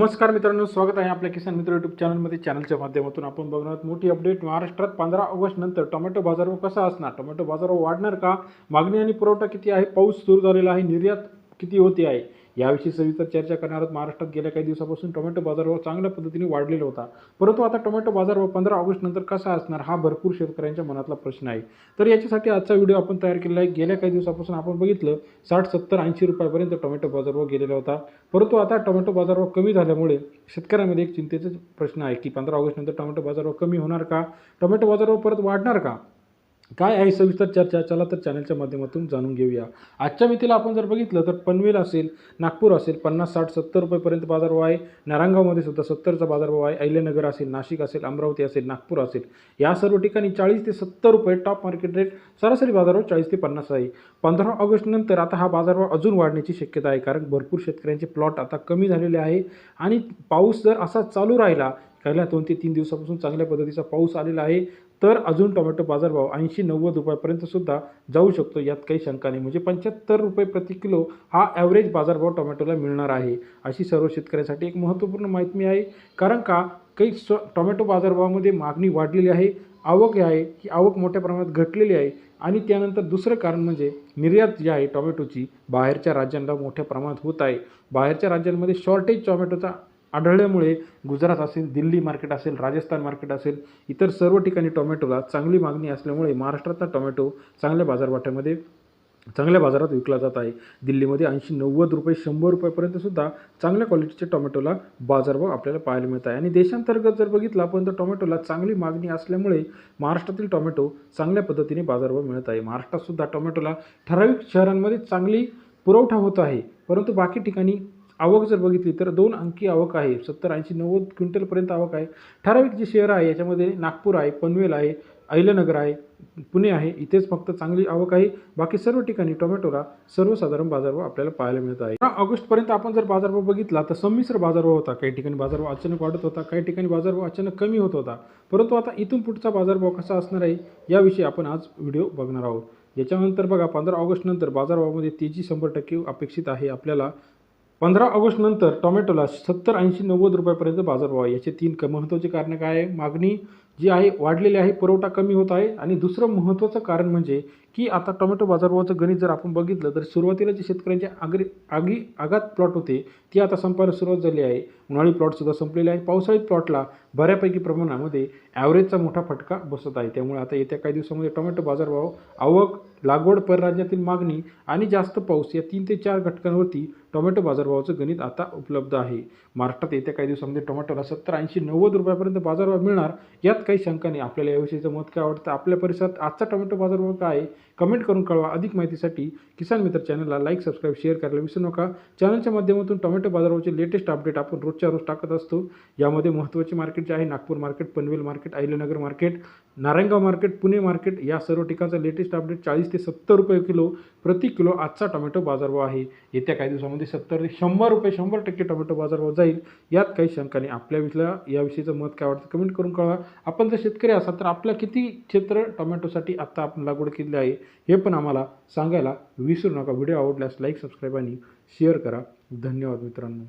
नमस्कार मित्रांनो स्वागत आहे आपल्या किसान मित्र युट्यूब चॅनलमध्ये चॅनलच्या माध्यमातून. आपण बघणार आहोत मोठी अपडेट महाराष्ट्रात पंधरा ऑगस्ट नंतर टोमॅटो बाजारभाव कसा असणार? टोमॅटो बाजारभाव वाढणार का? मागणी आणि पुरवठा किती आहे? पाऊस सुरू झालेला आहे. निर्यात किती होते आहे? याविषयी सविस्तर चर्चा करणार आहोत. महाराष्ट्रात गेल्या काही दिवसापासून टोमॅटो बाजारभाव चांगल्या पद्धतीने वाढलेला होता. परंतु आता टोमॅटो बाजारभाव पंधरा ऑगस्ट नंतर कसा असणार हा भरपूर शेतकऱ्यांच्या मनातला प्रश्न आहे. तर याच्यासाठी आजचा व्हिडिओ आपण तयार केलेला आहे. गेल्या काही दिवसापासून आपण बघितलं साठ सत्तर ऐंशी रुपयापर्यंत टोमॅटो बाजारभाव गेलेला होता. परंतु आता टोमॅटो बाजारभाव कमी झाल्यामुळे शेतकऱ्यांमध्ये एक चिंतेचा प्रश्न आहे की पंधरा ऑगस्ट नंतर टोमॅटो बाजारभाव कमी होणार का? टोमॅटो बाजारभाव परत वाढणार का? काय आहे सविस्तर चर्चा? चला तर चॅनलच्या माध्यमातून जाणून घेऊया. आजच्या मितीला आपण जर बघितलं तर पनवेल असेल नागपूर असेल पन्नास साठ सत्तर रुपयेपर्यंत बाजारभाव आहे. नारायणगावमध्ये सुद्धा सत्तरचा बाजारभाव आहे. अहिल्यानगर असेल नाशिक असेल अमरावती असेल नागपूर असेल या सर्व ठिकाणी चाळीस ते सत्तर रुपये टॉप मार्केट रेट सरासरी बाजारभाव चाळीस ते पन्नास आहे. पंधरा ऑगस्टनंतर आता हा बाजारभाव अजून वाढण्याची शक्यता आहे कारण भरपूर शेतकऱ्यांचे प्लॉट आता कमी झालेले आहे. आणि पाऊस जर असा चालू राहिला गेल्या दोन ते तीन दिवसापासून चांगल्या पद्धतीचा पाऊस आलेला आहे. तर अजून टोमॅटो बाजारभाव ऐंशी नव्वद रुपयापर्यंत सुद्धा जाऊ शकतो यात काही शंका नाही. म्हणजे पंच्याहत्तर रुपये प्रति किलो हा ॲव्हरेज बाजारभाव टोमॅटोला मिळणार आहे अशी सर्व शेतकऱ्यांसाठी एक महत्त्वपूर्ण माहिती आहे. कारण का? काही स्व टोमॅटो बाजारभावामध्ये मागणी वाढलेली आहे आवक आहे की आवक मोठ्या प्रमाणात घटलेली आहे आणि त्यानंतर दुसरं कारण म्हणजे निर्यात जी आहे टोमॅटोची बाहेरच्या राज्यांना मोठ्या प्रमाणात होत आहे. बाहेरच्या राज्यांमध्ये शॉर्टेज टोमॅटोचा आढळल्यामुळे गुजरात असेल दिल्ली मार्केट असेल राजस्थान मार्केट असेल इतर सर्व ठिकाणी टोमॅटोला चांगली मागणी असल्यामुळे महाराष्ट्रातला टोमॅटो चांगल्या बाजारवाट्यामध्ये चांगल्या बाजारात विकला जात आहे. दिल्लीमध्ये ऐंशी नव्वद रुपये शंभर रुपयापर्यंत सुद्धा चांगल्या क्वालिटीच्या टोमॅटोला बाजारभाव आपल्याला पाहायला मिळत आहे. आणि देशांतर्गत जर बघितला आपण तर टोमॅटोला चांगली मागणी असल्यामुळे महाराष्ट्रातील टोमॅटो चांगल्या पद्धतीने बाजारभाव मिळत आहे. महाराष्ट्रात सुद्धा टोमॅटोला ठराविक शहरांमध्ये चांगली पुरवठा होत आहे. परंतु बाकी ठिकाणी आवक जर बघितली तर दोन अंकी आवक आहे सत्तर ऐंशी नव्वद क्विंटलपर्यंत आवक आहे. ठराविक जी शहरं आहे याच्यामध्ये नागपूर आहे पनवेल आहे अहिल्यानगर आहे पुणे आहे इथेच फक्त चांगली आवक आहे. बाकी सर्व ठिकाणी टोमॅटोला सर्वसाधारण बाजारभाव आपल्याला पाहायला मिळत आहे. पंधरा ऑगस्टपर्यंत आपण जर बाजारभाव बघितला तर संमिश्र बाजारभाव होता. काही ठिकाणी बाजारभाव अचानक वाढत होता काही ठिकाणी बाजारभाव अचानक कमी होत होता. परंतु आता इथून पुढचा बाजारभाव कसा असणार आहे याविषयी आपण आज व्हिडिओ बघणार आहोत. याच्यानंतर बघा पंधरा ऑगस्टनंतर बाजारभावामध्ये तेजी शंभर टक्के अपेक्षित आहे आपल्याला. पंधरा ऑगस्ट नंतर टोमॅटोला सत्तर ऐंशी नव्वद रुपयापर्यंत बाजारभाव आहे. याचे तीन क महत्त्वाचे कारणं काय आहे? मागणी जी आहे वाढलेली आहे पुरवठा कमी होत आहे आणि दुसरं महत्त्वाचं कारण म्हणजे की आता टोमॅटो बाजारभावाचं गणित जर आपण बघितलं तर सुरुवातीला जे शेतकऱ्यांचे आगरी आगी आगात प्लॉट होते ती आता संपायला सुरुवात झाली आहे. उन्हाळी प्लॉटसुद्धा संपलेले आहे. पावसाळी प्लॉटला बऱ्यापैकी प्रमाणामध्ये ॲव्हरेजचा मोठा फटका बसत आहे. त्यामुळे आता येत्या काही दिवसामध्ये टोमॅटो बाजारभाव आवक लागवड परराज्यातील मागणी आणि जास्त पाऊस या तीन ते चार घटकांवरती टोमॅटो बाजारभावाचं गणित आता उपलब्ध आहे. महाराष्ट्रात येत्या काही दिवसामध्ये टोमॅटोला सत्तर ऐंशी नव्वद रुपयापर्यंत बाजारभाव मिळणार यात काही शंका नाही. आपल्याला याविषयीचं मत काय आवडतं? आपल्या परिसरात आजचा टोमॅटो बाजारभाव काय आहे? कमेंट करून कळवा. अधिक माहितीसाठी किसान मित्र चॅनलला लाईक सबस्क्राईब शेअर करायला विसरू नका. चॅनलच्या माध्यमातून टोमॅटो बाजारावरचे लेटेस्ट अपडेट आपण रोजच्या रोज टाकत असतो. यामध्ये महत्त्वाचे मार्केट जे आहे Nagpur market Panvel market Ahilyanagar market Narayangaon market Pune market या सर्व ठिकाणचा लेटेस्ट अपडेट चाळीस ते सत्तर रुपये किलो प्रति किलो आजचा टोमॅटो बाजारभाव आहे. येत्या काही दिवसामध्ये सत्तर ते शंभर रुपये शंभर टक्के टोमॅटो बाजारभाव जाईल. यात काही शंका नाही. आपल्या विषया याविषयीचं मत काय वाटतं कमेंट करून कळवा. आपण जर शेतकरी असाल तर आपल्या किती क्षेत्र टोमॅटोसाठी आत्ता आपण लागवड केली आहे हे पण आम्हाला सांगायला विसरू नका. व्हिडिओ आवडल्यास लाईक सबस्क्राईब आणि शेअर करा. धन्यवाद मित्रांनो.